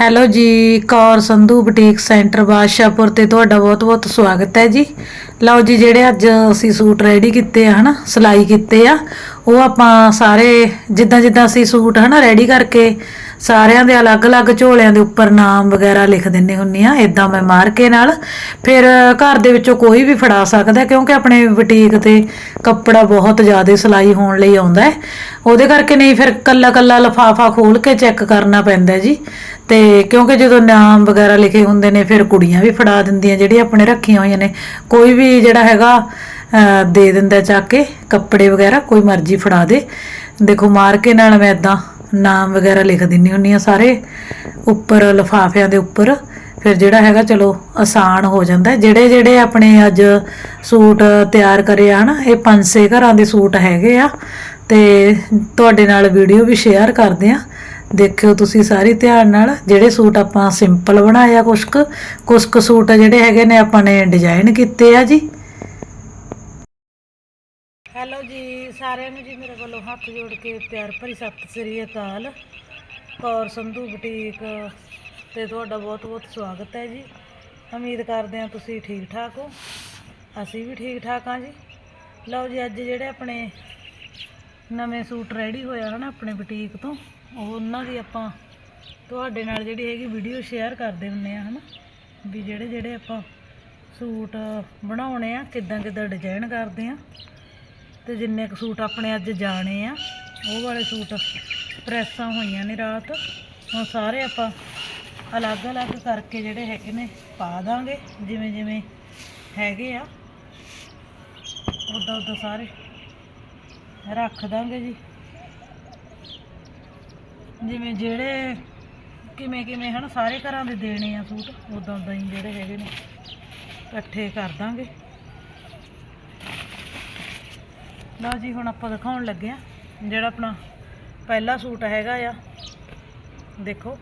Hello ji, Kaur Sandhu boutique centre Badshahpur ਤੇ ਤੁਹਾਡਾ ਬਹੁਤ-ਬਹੁਤ ਸਵਾਗਤ ਹੈ ਜੀ। ਲਓ ਜੀ, ਜਿਹੜੇ ਅੱਜ ਅਸੀਂ ਸੂਟ ਰੈਡੀ ਕੀਤੇ ਆ, ਹਨਾ, ਸਿਲਾਈ ਕੀਤੇ ਆ, ਉਹ ਆਪਾਂ ਸਾਰੇ ਜਿੱਦਾਂ ਜਿੱਦਾਂ ਅਸੀਂ ਸੂਟ, ਹਨਾ ਰੈਡੀ ਕਰਕੇ ਸਾਰਿਆਂ ਦੇ ਅਲੱਗ-ਅਲੱਗ ਝੋਲਿਆਂ ਦੇ ਉੱਪਰ ਨਾਮ ਵਗੈਰਾ ਲਿਖ ਦਿੰਨੇ ਹੁੰਨੇ ਆ ਇਦਾਂ ਮੈਂ ਮਾਰ ਕੇ ਨਾਲ ਫਿਰ ਘਰ ਦੇ ਵਿੱਚੋਂ ਕੋਈ ਵੀ ਫੜਾ ਸਕਦਾ, ਕਿਉਂਕਿ ਆਪਣੇ ਬੁਟੀਕ ਤੇ ਕੱਪੜਾ ਬਹੁਤ ਜ਼ਿਆਦਾ ਸਿਲਾਈ ਹੋਣ ਲਈ ਆਉਂਦਾ ਹੈ। ਉਹਦੇ ਕਰਕੇ ਨਹੀਂ ਫਿਰ ਕੱਲਾ ਕੱਲਾ ਲਫਾਫਾ ਖੋਲ ਕੇ ਚੈੱਕ ਕਰਨਾ ਪੈਂਦਾ ਜੀ। ਤੇ ਕਿਉਂਕਿ ਜਦੋਂ ਨਾਮ ਵਗੈਰਾ ਲਿਖੇ ਹੁੰਦੇ ਨੇ, ਫਿਰ ਕੁੜੀਆਂ ਵੀ ਫੜਾ ਦਿੰਦੀਆਂ, ਜਿਹੜੀਆਂ ਆਪਣੇ ਰੱਖੀਆਂ ਹੋਈਆਂ ਨੇ। ਕੋਈ ਵੀ ਜਿਹੜਾ ਹੈਗਾ ਦੇ ਦਿੰਦਾ ਚੱਕ ਕੇ, ਕੱਪੜੇ ਵਗੈਰਾ, ਕੋਈ ਮਰਜ਼ੀ ਫੜਾ ਦੇ। ਦੇਖੋ, ਮਾਰ ਕੇ ਨਾਲ ਮੈਂ ਇਦਾਂ ਨਾਮ ਵਗੈਰਾ ਲਿਖ ਦਿੰਨੀ ਹੁੰਨੀ ਆ ਸਾਰੇ, ਉੱਪਰ ਲਫਾਫਿਆਂ ਦੇ ਉੱਪਰ। ਫਿਰ ਜਿਹੜਾ ਹੈਗਾ, ਚਲੋ, ਆਸਾਨ ਹੋ ਜਾਂਦਾ। ਜਿਹੜੇ ਜਿਹੜੇ ਆਪਣੇ ਅੱਜ ਸੂਟ ਤਿਆਰ ਕਰੇ ਆ ਨਾ ਇਹ ਪੰਜ ਛੇ ਘਰਾਂ ਦੇ ਸੂਟ ਹੈਗੇ ਆ। ਤੇ ਤੁਹਾਡੇ ਨਾਲ ਵੀਡੀਓ ਵੀ ਸ਼ੇਅਰ ਕਰਦੇ ਆ। ਦੇਖਿਓ ਤੁਸੀਂ ਸਾਰੀ ਧਿਆਨ ਨਾਲ, ਜਿਹੜੇ ਸੂਟ ਆਪਾਂ ਸਿੰਪਲ ਬਣਾਇਆ ਕੁਛ ਕੁ ਕੁਛ ਕੁ ਸੂਟ ਜਿਹੜੇ ਹੈਗੇ ਨੇ, ਆਪਾਂ ਨੇ ਡਿਜ਼ਾਈਨ ਕੀਤੇ ਆ ਜੀ। ਹੈਲੋ ਜੀ, ਸਾਰਿਆਂ ਨੂੰ ਜੀ ਮੇਰੇ ਵੱਲੋਂ ਹੱਥ ਜੋੜ ਕੇ ਪਿਆਰ ਭਰੀ ਸਤਿ ਸ੍ਰੀ ਅਕਾਲ। ਕੌਰ ਸੰਧੂ ਬੁਟੀਕ ਤੇ ਤੁਹਾਡਾ ਬਹੁਤ-ਬਹੁਤ ਸਵਾਗਤ ਹੈ ਜੀ। ਉਮੀਦ ਕਰਦੇ ਹਾਂ ਤੁਸੀਂ ਠੀਕ ਠਾਕ ਹੋ। ਅਸੀਂ ਵੀ ਠੀਕ ਠਾਕ ਹਾਂ ਜੀ। ਲਓ ਜੀ, ਅੱਜ ਜਿਹੜੇ ਆਪਣੇ ਨਵੇਂ ਸੂਟ ਰੈਡੀ ਹੋਇਆ ਹਨਾ ਆਪਣੇ ਬੁਟੀਕ ਤੋਂ, ਉਹ ਉਹਨਾਂ ਦੀ ਆਪਾਂ ਤੁਹਾਡੇ ਨਾਲ ਜਿਹੜੀ ਹੈਗੀ ਵੀਡੀਓ ਸ਼ੇਅਰ ਕਰਦੇ ਹੁੰਨੇ ਆ, ਹਨਾ? ਵੀ ਜਿਹੜੇ ਜਿਹੜੇ ਆਪਾਂ ਸੂਟ ਬਣਾਉਣੇ ਆ ਕਿੱਦਾਂ ਕਿੱਦਾਂ ਡਿਜ਼ਾਈਨ ਕਰਦੇ ਆ ਤੇ ਜਿੰਨੇ ਕੁ ਸੂਟ ਆਪਣੇ ਅੱਜ ਜਾਣੇ ਆ, ਉਹ ਵਾਲੇ ਸੂਟ ਪ੍ਰੈਸਾਂ ਹੋਈਆਂ ਨੇ ਰਾਤ। ਹੁਣ ਸਾਰੇ ਆਪਾਂ ਅਲੱਗ-ਅਲੱਗ ਕਰਕੇ ਜਿਹੜੇ ਹੈਗੇ ਨੇ, ਪਾ ਦਾਂਗੇ ਜਿਵੇਂ ਜਿਵੇਂ ਹੈਗੇ ਆ। ਉਦਾਂ ਉਦਾਂ ਸਾਰੇ ਰੱਖ ਦਾਂਗੇ ਜੀ। ਜਿਵੇਂ ਜਿਹੜੇ ਕਿਵੇਂ ਕਿਵੇਂ ਹਨ, ਸਾਰੇ ਘਰਾਂ ਦੇ ਦੇਣੇ ਆ ਸੂਟ ਉਦਾਂ ਉਦਾਂ ਹੀ ਜਿਹੜੇ ਹੈਗੇ ਨੇ, ਇਕੱਠੇ ਕਰ ਦਾਂਗੇ। ਲਓ ਜੀ, ਹੁਣ ਆਪਾਂ ਦਿਖਾਉਣ ਲੱਗੇ ਆ ਜਿਹੜਾ ਆਪਣਾ ਪਹਿਲਾ ਸੂਟ ਹੈਗਾ ਆ। ਦੇਖੋ,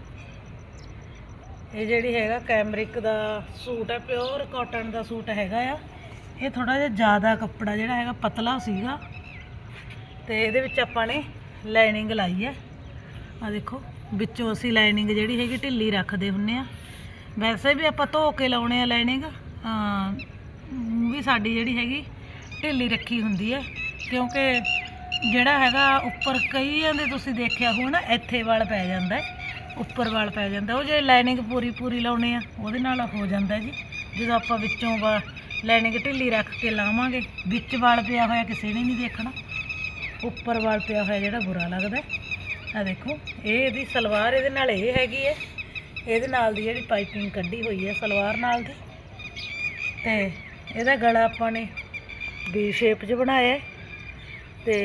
ਇਹ ਜਿਹੜੀ ਹੈਗਾ ਕੈਮਰਿਕ ਦਾ ਸੂਟ ਹੈ ਪਿਓਰ ਕਾਟਨ ਦਾ ਸੂਟ ਹੈਗਾ ਆ। ਇਹ ਥੋੜਾ ਜਿਹਾ ਜ਼ਿਆਦਾ ਕੱਪੜਾ ਜਿਹੜਾ ਹੈਗਾ ਪਤਲਾ ਸੀਗਾ। ਤੇ ਇਹਦੇ ਵਿੱਚ ਆਪਾਂ ਨੇ ਲਾਈਨਿੰਗ ਲਾਈ ਹੈ। ਆ ਦੇਖੋ, ਵਿੱਚੋਂ ਅਸੀਂ ਲਾਈਨਿੰਗ ਜਿਹੜੀ ਹੈਗੀ ਢਿੱਲੀ ਰੱਖਦੇ ਹੁੰਨੇ ਆ। ਵੈਸੇ ਵੀ ਆਪਾਂ ਧੋ ਕੇ ਲਾਉਣੇ ਆ ਲਾਈਨਿੰਗ ਵੀ ਸਾਡੀ ਜਿਹੜੀ ਹੈਗੀ ਢਿੱਲੀ ਰੱਖੀ ਹੁੰਦੀ ਹੈ। ਕਿਉਂਕਿ ਜਿਹੜਾ ਹੈਗਾ ਉੱਪਰ ਕਈਆਂ ਦੇ ਤੁਸੀਂ ਦੇਖਿਆ ਹੋਣਾ ਇੱਥੇ ਵਾਲ ਪੈ ਜਾਂਦਾ ਉੱਪਰ ਵਾਲ ਪੈ ਜਾਂਦਾ ਉਹ ਜੇ ਲਾਈਨਿੰਗ ਪੂਰੀ ਪੂਰੀ ਲਾਉਣੇ ਆ, ਉਹਦੇ ਨਾਲ ਹੋ ਜਾਂਦਾ ਜੀ। ਜਦੋਂ ਆਪਾਂ ਵਿੱਚੋਂ ਲਾਈਨਿੰਗ ਢਿੱਲੀ ਰੱਖ ਕੇ ਲਾਵਾਂਗੇ, ਵਿੱਚ ਵਾਲ ਪਿਆ ਹੋਇਆ ਕਿਸੇ ਨੇ ਨਹੀਂ ਦੇਖਣਾ। ਉੱਪਰ ਵਾਲ ਪਿਆ ਹੋਇਆ ਜਿਹੜਾ ਬੁਰਾ ਲੱਗਦਾ ਆ ਦੇਖੋ, ਇਹ ਇਹਦੀ ਸਲਵਾਰ ਇਹਦੇ ਨਾਲ ਇਹ ਹੈਗੀ ਹੈ। ਇਹਦੇ ਨਾਲ ਦੀ ਜਿਹੜੀ ਪਾਈਪਿੰਗ ਕੱਢੀ ਹੋਈ ਹੈ ਸਲਵਾਰ ਨਾਲ ਦੀ। ਤੇ ਇਹਦਾ ਗਲਾ ਆਪਾਂ ਨੇ ਵੀ ਸ਼ੇਪ 'ਚ ਬਣਾਇਆ ਤੇ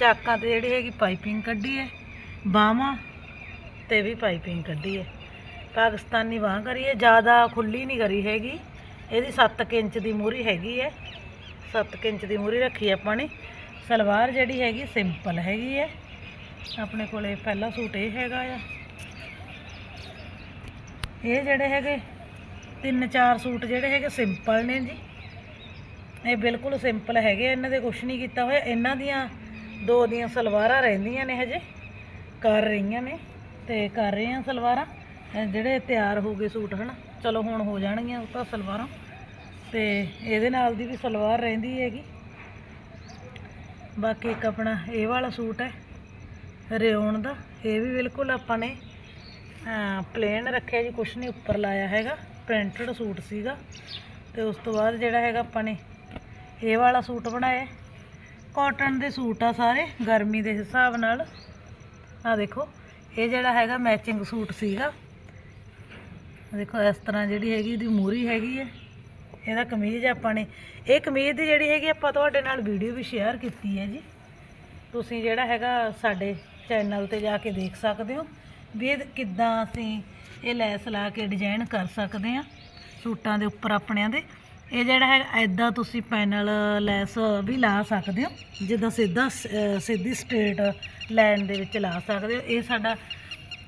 ਚਾਕਾਂ ਤੇ ਜਿਹੜੀ ਹੈਗੀ ਪਾਈਪਿੰਗ ਕੱਢੀ ਹੈ ਬਾਹਾਂ ਤੇ ਵੀ ਪਾਈਪਿੰਗ ਕੱਢੀ ਹੈ ਪਾਕਿਸਤਾਨੀ ਬਾਂਹ ਕਰੀ ਹੈ ਜ਼ਿਆਦਾ ਖੁੱਲੀ ਨਹੀਂ ਕਰੀ ਹੈਗੀ। ਇਹਦੀ 7 ਇੰਚ ਦੀ ਮੂਰੀ ਹੈਗੀ ਹੈ 7 ਇੰਚ ਦੀ ਮੂਰੀ ਰੱਖੀ ਆਪਾਂ ਨੇ। ਸਲਵਾਰ ਜਿਹੜੀ ਹੈਗੀ ਸਿੰਪਲ ਹੈਗੀ ਹੈ ਆਪਣੇ ਕੋਲੇ ਪਹਿਲਾ ਸੂਟ ਇਹ ਹੈਗਾ ਆ। ਇਹ ਜਿਹੜੇ ਹੈਗੇ ਤਿੰਨ ਚਾਰ ਸੂਟ ਜਿਹੜੇ ਹੈਗੇ ਸਿੰਪਲ ਨੇ ਜੀ। ਇਹ ਬਿਲਕੁਲ ਸਿੰਪਲ ਹੈਗੇ ਇਹਨਾਂ ਦੇ ਕੁਛ ਨਹੀਂ ਕੀਤਾ ਹੋਇਆ। ਇਹਨਾਂ ਦੀਆਂ ਦੋ ਦੀਆਂ ਸਲਵਾਰਾਂ ਰਹਿੰਦੀਆਂ ਨੇ ਹਜੇ, ਕਰ ਰਹੀਆਂ ਨੇ, ਤੇ ਕਰ ਰਹੇ ਆ ਸਲਵਾਰਾਂ। ਜਿਹੜੇ ਤਿਆਰ ਹੋ ਗਏ ਸੂਟ, ਹਨਾ? ਚਲੋ, ਹੁਣ ਹੋ ਜਾਣਗੀਆਂ ਉਹ ਤਾਂ ਸਲਵਾਰਾਂ। ਤੇ ਇਹਦੇ ਨਾਲ ਦੀ ਵੀ ਸਲਵਾਰ ਰਹਿੰਦੀ ਹੈਗੀ। ਬਾਕੀ ਇੱਕ ਆਪਣਾ ਇਹ ਵਾਲਾ ਸੂਟ ਹੈ ਰਿਓਨ ਦਾ। ਇਹ ਵੀ ਬਿਲਕੁਲ ਆਪਾਂ ਨੇ ਪਲੇਨ ਰੱਖਿਆ ਜੀ, ਕੁਛ ਨਹੀਂ ਉੱਪਰ ਲਾਇਆ ਹੈਗਾ। ਪ੍ਰਿੰਟਡ ਸੂਟ ਸੀਗਾ। ਤੇ ਉਸ ਤੋਂ ਬਾਅਦ ਜਿਹੜਾ ਹੈਗਾ ਆਪਾਂ ਨੇ ਇਹ ਵਾਲਾ ਸੂਟ ਬਣਾਇਆ ਕਾਟਨ ਦੇ ਸੂਟ ਆ ਸਾਰੇ, ਗਰਮੀ ਦੇ ਹਿਸਾਬ ਨਾਲ। ਆ ਦੇਖੋ, ਇਹ ਜਿਹੜਾ ਹੈਗਾ ਮੈਚਿੰਗ ਸੂਟ ਸੀਗਾ। ਦੇਖੋ, ਇਸ ਤਰ੍ਹਾਂ ਜਿਹੜੀ ਹੈਗੀ, ਇਹਦੀ ਮੂਰੀ ਹੈਗੀ ਹੈ। ਇਹਦਾ ਕਮੀਜ਼ ਆਪਾਂ ਨੇ ਇਹ ਕਮੀਜ਼ ਦੀ ਜਿਹੜੀ ਹੈਗੀ, ਆਪਾਂ ਤੁਹਾਡੇ ਨਾਲ ਵੀਡੀਓ ਵੀ ਸ਼ੇਅਰ ਕੀਤੀ ਹੈ ਜੀ। ਤੁਸੀਂ ਜਿਹੜਾ ਹੈਗਾ ਸਾਡੇ ਚੈਨਲ ਤੇ ਜਾ ਕੇ ਦੇਖ ਸਕਦੇ ਹੋ ਵੀ ਇਹ ਕਿੱਦਾਂ ਅਸੀਂ ਇਹ ਲੈਸ ਲਾ ਕੇ ਡਿਜ਼ਾਈਨ ਕਰ ਸਕਦੇ ਆ ਸੂਟਾਂ ਦੇ ਉੱਪਰ ਆਪਣਿਆਂ ਦੇ। ਇਹ ਜਿਹੜਾ ਹੈ ਐਦਾਂ ਤੁਸੀਂ ਪੈਨਲ ਲੈਸ ਵੀ ਲਾ ਸਕਦੇ ਹੋ। ਜਿੱਦਾਂ ਸਿੱਧਾ ਸ- ਸਿੱਧੀ ਸਟ੍ਰੇਟ ਲਾਈਨ ਦੇ ਵਿੱਚ ਲਾ ਸਕਦੇ ਹੋ। ਇਹ ਸਾਡਾ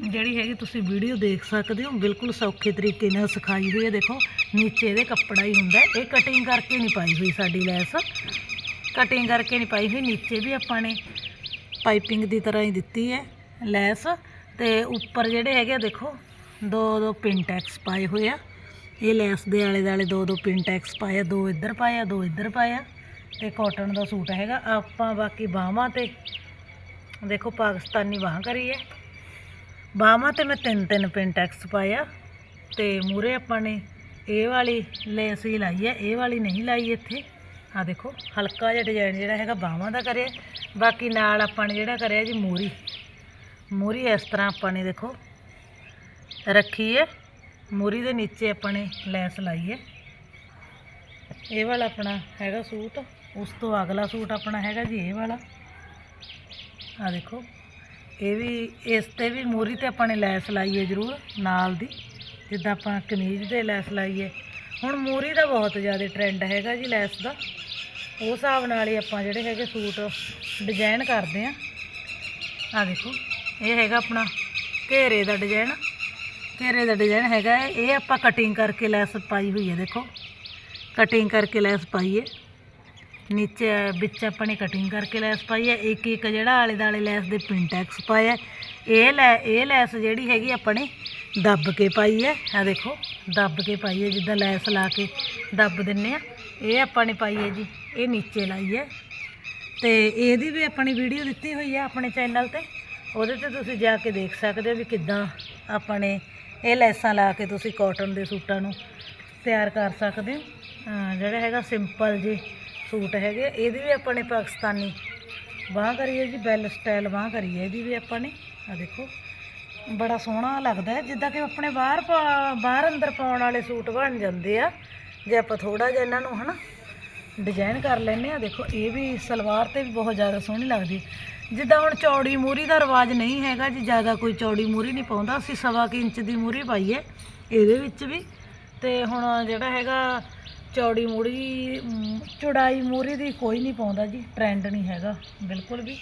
ਜਿਹੜੀ ਹੈਗੀ, ਤੁਸੀਂ ਵੀਡੀਓ ਦੇਖ ਸਕਦੇ ਹੋ। ਬਿਲਕੁਲ ਸੌਖੇ ਤਰੀਕੇ ਨਾਲ ਸਿਖਾਈ ਹੋਈ ਹੈ। ਦੇਖੋ, ਨੀਚੇ ਇਹਦੇ ਕੱਪੜਾ ਹੀ ਹੁੰਦਾ ਇਹ ਕਟਿੰਗ ਕਰਕੇ ਨਹੀਂ ਪਾਈ ਹੋਈ ਸਾਡੀ ਲੈਸ। ਕਟਿੰਗ ਕਰਕੇ ਨਹੀਂ ਪਾਈ ਹੋਈ। ਨੀਚੇ ਵੀ ਆਪਾਂ ਨੇ ਪਾਈਪਿੰਗ ਦੀ ਤਰ੍ਹਾਂ ਹੀ ਦਿੱਤੀ ਹੈ ਲੈਸ। ਤੇ ਉੱਪਰ ਜਿਹੜੇ ਹੈਗੇ ਆ, ਦੇਖੋ ਦੋ ਦੋ ਪਿੰਟੈਕਸ ਪਾਏ ਹੋਏ ਆ। ਇਹ ਲੈਸ ਦੇ ਆਲੇ ਦਾਲੇ ਦੋ ਦੋ ਪਿੰਟੈਕਸ ਪਾਏ ਆ ਦੋ ਇੱਧਰ ਪਾਏ ਆ ਦੋ ਇੱਧਰ ਪਾਏ ਆ ਤੇ ਕਾਟਨ ਦਾ ਸੂਟ ਹੈਗਾ। ਆਪਾਂ ਬਾਕੀ ਬਾਹਾਂ ਤੇ ਦੇਖੋ ਪਾਕਿਸਤਾਨੀ ਬਾਹਾਂ ਕਰੀ ਹੈ ਬਾਹਾਂ ਤੇ ਮੈਂ ਤਿੰਨ ਤਿੰਨ ਪਿੰਟੈਕਸ ਪਾਏ ਆ ਤੇ ਮੂਰੇ ਆਪਾਂ ਨੇ ਇਹ ਵਾਲੀ ਲੈਸ ਹੀ ਲਾਈ ਹੈ, ਇਹ ਵਾਲੀ ਨਹੀਂ ਲਾਈ ਇੱਥੇ। ਆ ਦੇਖੋ, ਹਲਕਾ ਜਿਹਾ ਡਿਜ਼ਾਈਨ ਜਿਹੜਾ ਹੈਗਾ ਬਾਹਾਂ ਦਾ ਕਰਿਆ। ਬਾਕੀ ਨਾਲ ਆਪਾਂ ਨੇ ਜਿਹੜਾ ਕਰਿਆ ਜੀ ਮੂਰੀ ਮੂਰੀ ਇਸ ਤਰ੍ਹਾਂ ਆਪਾਂ ਨੇ ਦੇਖੋ ਰੱਖੀ ਹੈ। ਮੂਰੀ ਦੇ ਨੀਚੇ ਆਪਾਂ ਨੇ ਲੈਸ ਲਾਈ ਹੈ। ਇਹ ਵਾਲਾ ਆਪਣਾ ਹੈਗਾ ਸੂਟ। ਉਸ ਤੋਂ ਅਗਲਾ ਸੂਟ ਆਪਣਾ ਹੈਗਾ ਜੀ ਇਹ ਵਾਲਾ। ਆ ਦੇਖੋ। ਇਹ ਵੀ, ਇਸ ਤੇ ਵੀ ਮੂਰੀ ਤੇ ਆਪਾਂ ਨੇ ਲੈਸ ਲਾਈ ਹੈ ਜ਼ਰੂਰ, ਨਾਲ ਦੀ। ਜਿੱਦਾਂ ਆਪਾਂ ਕਮੀਜ਼ ਦੇ ਲੈਸ ਲਾਈ ਹੈ। ਹੁਣ ਮੂਰੀ ਦਾ ਬਹੁਤ ਜ਼ਿਆਦਾ ਟ੍ਰੈਂਡ ਹੈਗਾ ਜੀ ਲੈਸ ਦਾ। ਉਸ ਹਿਸਾਬ ਨਾਲ ਹੀ ਆਪਾਂ ਜਿਹੜੇ ਹੈਗੇ ਸੂਟ ਡਿਜ਼ਾਈਨ ਕਰਦੇ ਆ ਆ ਦੇਖੋ। ਇਹ ਹੈਗਾ ਆਪਣਾ ਘੇਰੇ ਦਾ ਡਿਜ਼ਾਈਨ ਘੇਰੇ ਦਾ ਡਿਜ਼ਾਈਨ ਹੈਗਾ ਹੈ। ਇਹ ਆਪਾਂ ਕਟਿੰਗ ਕਰਕੇ ਲੈਸ ਪਾਈ ਹੋਈ ਹੈ, ਦੇਖੋ। ਕਟਿੰਗ ਕਰਕੇ ਲੈਸ ਪਾਈ ਹੈ। ਨੀਚੇ, ਵਿੱਚ ਆਪਾਂ ਨੇ ਕਟਿੰਗ ਕਰਕੇ ਲੈਸ ਪਾਈ ਹੈ। ਇੱਕ ਇੱਕ ਜਿਹੜਾ ਆਲੇ ਦਾਲੇ ਲੈਸ ਦੇ ਪਿੰਟੈਕਸ ਪਾਇਆ ਇਹ ਲੈ, ਇਹ ਲੈਸ ਜਿਹੜੀ ਹੈਗੀ ਆਪਾਂ ਨੇ ਦੱਬ ਕੇ ਪਾਈ ਹੈ। ਆ ਦੇਖੋ, ਦੱਬ ਕੇ ਪਾਈ ਹੈ। ਜਿੱਦਾਂ ਲੈਸ ਲਾ ਕੇ ਦੱਬ ਦਿੰਨੇ ਆ। ਇਹ ਆਪਾਂ ਨੇ ਪਾਈ ਹੈ ਜੀ। ਇਹ ਨੀਚੇ ਲਾਈ ਹੈ। ਤੇ ਇਹਦੀ ਵੀ ਆਪਣੀ ਵੀਡੀਓ ਦਿੱਤੀ ਹੋਈ ਹੈ ਆਪਣੇ ਚੈਨਲ ਤੇ। ਉਹਦੇ ਤੇ ਤੁਸੀਂ ਜਾ ਕੇ ਦੇਖ ਸਕਦੇ ਹੋ ਵੀ ਕਿੱਦਾਂ ਆਪਾਂ ਨੇ ਇਹ ਲੈਸਾਂ ਲਾ ਕੇ ਤੁਸੀਂ ਕਾਟਨ ਦੇ ਸੂਟਾਂ ਨੂੰ ਤਿਆਰ ਕਰ ਸਕਦੇ ਹੋ। ਜਿਹੜਾ ਹੈਗਾ ਸਿੰਪਲ ਜੇ ਸੂਟ ਹੈਗੇ ਇਹਦੀ ਵੀ ਆਪਾਂ ਨੇ ਪਾਕਿਸਤਾਨੀ ਬਾਂਹ ਕਰੀਏ ਜੀ ਬੈਲ ਸਟਾਈਲ ਬਾਂਹ ਕਰੀਏ ਇਹਦੀ ਵੀ ਆਪਾਂ ਨੇ। ਆ ਦੇਖੋ, ਬੜਾ ਸੋਹਣਾ ਲੱਗਦਾ ਹੈ, ਜਿੱਦਾਂ ਕਿ ਆਪਣੇ ਬਾਹਰ ਪਾ- ਬਾਹਰ ਅੰਦਰ ਪਾਉਣ ਵਾਲੇ ਸੂਟ ਬਣ ਜਾਂਦੇ ਆ, ਜੇ ਆਪਾਂ ਥੋੜਾ ਜਿਹਾ ਇਹਨਾਂ ਨੂੰ ਹਨਾ ਡਿਜ਼ਾਈਨ ਕਰ ਲੈਂਦੇ ਆ। ਦੇਖੋ, ਇਹ ਵੀ ਸਲਵਾਰ ਤੇ ਵੀ ਬਹੁਤ ਜ਼ਿਆਦਾ ਸੋਹਣੀ ਲੱਗਦੀ। ਜਿੱਦਾਂ ਹੁਣ ਚੌੜੀ ਮੂਰੀ ਦਾ ਰਿਵਾਜ ਨਹੀਂ ਹੈਗਾ ਜੀ, ਜ਼ਿਆਦਾ ਕੋਈ ਚੌੜੀ ਮੂਰੀ ਨਹੀਂ ਪਾਉਂਦਾ। ਅਸੀਂ ਸਵਾ ਕੁ ਇੰਚ ਦੀ ਮੂਰੀ ਪਾਈਏ ਇਹਦੇ ਵਿੱਚ ਵੀ। ਤੇ ਹੁਣ ਜਿਹੜਾ ਹੈਗਾ, ਚੌੜੀ ਮੂਰੀ ਚੌੜਾਈ ਮੂਰੀ ਦੀ ਕੋਈ ਨਹੀਂ ਪਾਉਂਦਾ ਜੀ ਟ੍ਰੈਂਡ ਨਹੀਂ ਹੈਗਾ, ਬਿਲਕੁਲ ਵੀ।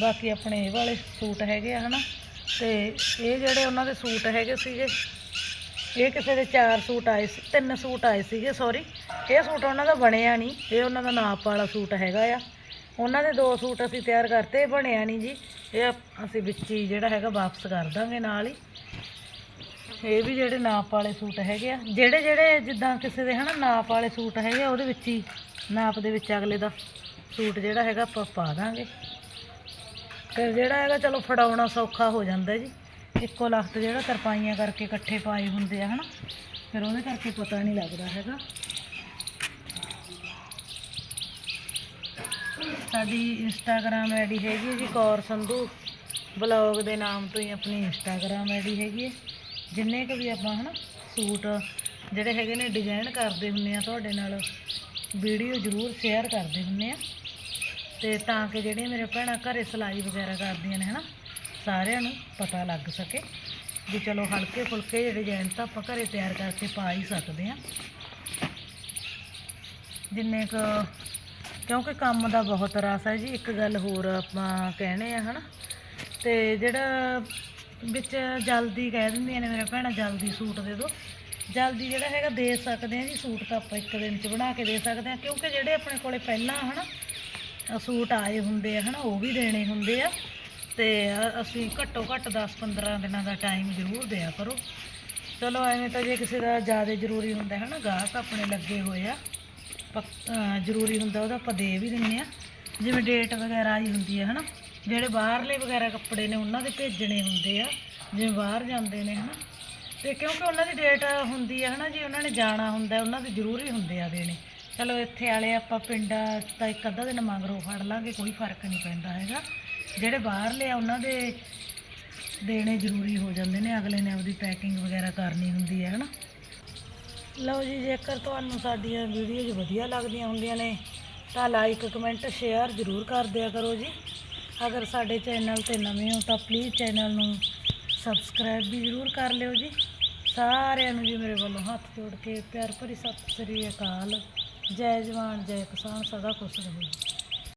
ਬਾਕੀ ਆਪਣੇ ਇਹ ਵਾਲੇ ਸੂਟ ਹੈਗੇ ਆ, ਹਨਾ। ਤੇ ਇਹ ਜਿਹੜੇ ਉਹਨਾਂ ਦੇ ਸੂਟ ਹੈਗੇ ਸੀਗੇ ਇਹ ਕਿਸੇ ਦੇ ਚਾਰ ਸੂਟ ਆਏ ਸੀ ਤਿੰਨ ਸੂਟ ਆਏ ਸੀਗੇ ਸੌਰੀ ਇਹ ਸੂਟ ਉਹਨਾਂ ਦਾ ਬਣਿਆ ਨਹੀਂ ਇਹ ਉਹਨਾਂ ਦਾ ਨਾਪ ਵਾਲਾ ਸੂਟ ਹੈਗਾ ਆ। ਉਹਨਾਂ ਦੇ ਦੋ ਸੂਟ ਅਸੀਂ ਤਿਆਰ ਕਰਤੇ ਬਣਿਆ ਨਹੀਂ ਜੀ। ਇਹ ਅਸੀਂ ਵਿੱਚ ਹੀ ਜਿਹੜਾ ਹੈਗਾ ਵਾਪਸ ਕਰ ਦਾਂਗੇ ਨਾਲ ਹੀ। ਇਹ ਵੀ ਜਿਹੜੇ ਨਾਪ ਵਾਲੇ ਸੂਟ ਹੈਗੇ ਆ। ਜਿਹੜੇ ਜਿਹੜੇ ਜਿੱਦਾਂ ਕਿਸੇ ਦੇ ਹਨਾ ਨਾਪ ਵਾਲੇ ਸੂਟ ਹੈਗੇ ਆ, ਉਹਦੇ ਵਿੱਚ ਹੀ ਨਾਪ ਦੇ ਵਿੱਚ ਅਗਲੇ ਦਾ ਸੂਟ ਜਿਹੜਾ ਹੈਗਾ ਆਪਾਂ ਪਾ ਦਾਂਗੇ। ਫਿਰ ਜਿਹੜਾ ਹੈਗਾ ਚਲੋ ਫੜਾਉਣਾ ਸੌਖਾ ਹੋ ਜਾਂਦਾ ਜੀ। ਇੱਕੋ ਲਖਤ ਜਿਹੜਾ ਤਰਪਾਈਆਂ ਕਰਕੇ ਇਕੱਠੇ ਪਾਏ ਹੁੰਦੇ ਆ, ਹਨਾ? ਫਿਰ ਉਹਦੇ ਕਰਕੇ ਪਤਾ ਨਹੀਂ ਲੱਗਦਾ ਹੈਗਾ। ਸਾਡੀ ਇੰਸਟਾਗ੍ਰam ਆਈਡੀ ਹੈਗੀ ਹੈ ਜੀ ਕੌਰ ਸੰਧੂ। ਬਲੌਗ ਦੇ ਨਾਮ ਤੋਂ ਹੀ ਆਪਣੀ ਇੰਸਟਾਗ੍ਰam ਆਈਡੀ ਹੈਗੀ ਹੈ। ਜਿੰਨੇ ਕੁ ਵੀ ਆਪਾਂ, ਹਨਾ, ਸੂਟ ਜਿਹੜੇ ਹੈਗੇ ਨੇ ਡਿਜ਼ਾਈਨ ਕਰਦੇ ਹੁੰਨੇ ਆ, ਤੁਹਾਡੇ ਨਾਲ ਵੀਡੀਓ ਜ਼ਰੂਰ ਸ਼ੇਅਰ ਕਰਦੇ ਹੁੰਨੇ ਆ। ਤੇ ਤਾਂ ਕਿ ਜਿਹੜੀਆਂ ਮੇਰੇ ਭੈਣਾਂ ਘਰੇ ਸਿਲਾਈ ਵਗੈਰਾ ਕਰਦੀਆਂ ਨੇ, ਹਨਾ ਸਾਰਿਆਂ ਨੂੰ ਪਤਾ ਲੱਗ ਸਕੇ ਵੀ ਚਲੋ ਹਲਕੇ ਫੁਲਕੇ ਜਿਹੜੇ ਡਿਜ਼ਾਈਨ ਤਾਂ ਆਪਾਂ ਘਰੇ ਤਿਆਰ ਕਰਕੇ ਪਾ ਹੀ ਸਕਦੇ ਆ ਜਿੰਨੇ ਕੁ ਕਿਉਂਕਿ ਕੰਮ ਦਾ ਬਹੁਤ ਰਸ ਹੈ ਜੀ ਇੱਕ ਗੱਲ ਹੋਰ ਆਪਾਂ ਕਹਿਣੇ ਆ ਹਨਾ। ਤੇ ਜਿਹੜਾ ਵਿੱਚ ਜਲਦੀ ਕਹਿ ਦਿੰਦੀਆਂ ਨੇ ਮੇਰੇ ਭੈਣਾਂ ਜਲਦੀ ਸੂਟ ਦੇ ਦਿਓ। ਜਲਦੀ ਜਿਹੜਾ ਹੈਗਾ ਦੇ ਸਕਦੇ ਆ ਜੀ ਸੂਟ ਤਾਂ ਆਪਾਂ ਇੱਕ ਦਿਨ ਚ ਬਣਾ ਕੇ ਦੇ ਸਕਦੇ ਆ ਕਿਉਂਕਿ ਜਿਹੜੇ ਆਪਣੇ ਕੋਲੇ ਪਹਿਲਾਂ ਹਨਾ ਅ, ਸੂਟ ਆਏ ਹੁੰਦੇ ਆ ਹਨਾ ਉਹ ਵੀ ਦੇਣੇ ਹੁੰਦੇ ਆ। ਤੇ ਅ- ਅਸੀਂ ਘੱਟੋ ਘੱਟ 10-15 ਦਿਨਾਂ ਦਾ ਟਾਈਮ ਜ਼ਰੂਰ ਦਿਆ ਕਰੋ। ਚਲੋ, ਐਵੇਂ ਤਾਂ ਜੇ ਕਿਸੇ ਦਾ ਜ਼ਿਆਦਾ ਜ਼ਰੂਰੀ ਹੁੰਦਾ ਹੈ ਨਾ ਗਾਹਕ ਆਪਣੇ ਲੱਗੇ ਹੋਏ ਆ, ਪੱਕ- ਜ਼ਰੂਰੀ ਹੁੰਦਾ ਉਹਦਾ ਆਪਾਂ ਦੇ ਵੀ ਦਿੰਨੇ ਆ। ਜਿਵੇਂ ਡੇਟ ਵਗੈਰਾ ਆਈ ਹੁੰਦੀ ਹੈ ਹਨਾ। ਜਿਹੜੇ ਬਾਹਰਲੇ ਵਗੈਰਾ ਕੱਪੜੇ ਨੇ, ਉਹਨਾਂ ਦੇ ਭੇਜਣੇ ਹੁੰਦੇ ਆ, ਜਿਵੇਂ ਬਾਹਰ ਜਾਂਦੇ ਨੇ, ਹਨਾ। ਤੇ ਕਿਉਂਕਿ ਉਹਨਾਂ ਦੀ ਡੇਟ ਹੁੰਦੀ ਹੈ ਹਨਾ, ਜੀ ਉਹਨਾਂ ਨੇ ਜਾਣਾ ਹੁੰਦਾ, ਉਹਨਾਂ ਦੇ ਜ਼ਰੂਰੀ ਹੁੰਦੇ ਆ ਦੇਣੇ। ਚਲੋ, ਇੱਥੇ ਵਾਲੇ ਆਪਾਂ ਪਿੰਡਾਂ ਤਾਂ ਇੱਕ ਅੱਧਾ ਦਿਨ ਮਗਰੋਂ ਫੜ ਲਾਂਗੇ, ਕੋਈ ਫ਼ਰਕ ਨਹੀਂ ਪੈਂਦਾ ਹੈਗਾ। ਜਿਹੜੇ ਬਾਹਰਲੇ ਆ ਉਹਨਾਂ ਦੇ ਦੇਣੇ ਜ਼ਰੂਰੀ ਹੋ ਜਾਂਦੇ ਨੇ, ਅਗਲੇ ਨੇ ਆਪਦੀ ਪੈਕਿੰਗ ਵਗੈਰਾ ਕਰਨੀ ਹੁੰਦੀ ਹੈ, ਹਨਾ? ਲਓ ਜੀ, ਜੇਕਰ ਤੁਹਾਨੂੰ ਸਾਡੀਆਂ ਵੀਡੀਓਜ਼ ਵਧੀਆ ਲੱਗਦੀਆਂ ਹੁੰਦੀਆਂ ਨੇ, ਤਾਂ ਲਾਈਕ ਕਮੈਂਟ ਸ਼ੇਅਰ ਜ਼ਰੂਰ ਕਰ ਦਿਆ ਕਰੋ ਜੀ। ਅਗਰ ਸਾਡੇ ਚੈਨਲ ਤੇ ਨਵੇਂ ਹੋ, ਤਾਂ ਪਲੀਜ਼ ਚੈਨਲ ਨੂੰ ਸਬਸਕ੍ਰਾਈਬ ਵੀ ਜ਼ਰੂਰ ਕਰ ਲਿਓ ਜੀ। ਸਾਰਿਆਂ ਨੂੰ ਜੀ ਮੇਰੇ ਵੱਲੋਂ ਹੱਥ ਜੋੜ ਕੇ ਪਿਆਰ ਭਰੀ ਸਤਿ ਸ੍ਰੀ ਅਕਾਲ। ਜੈ ਜਵਾਨ, ਜੈ ਕਿਸਾਨ, ਸਦਾ ਖੁਸ਼ ਰਹੋ।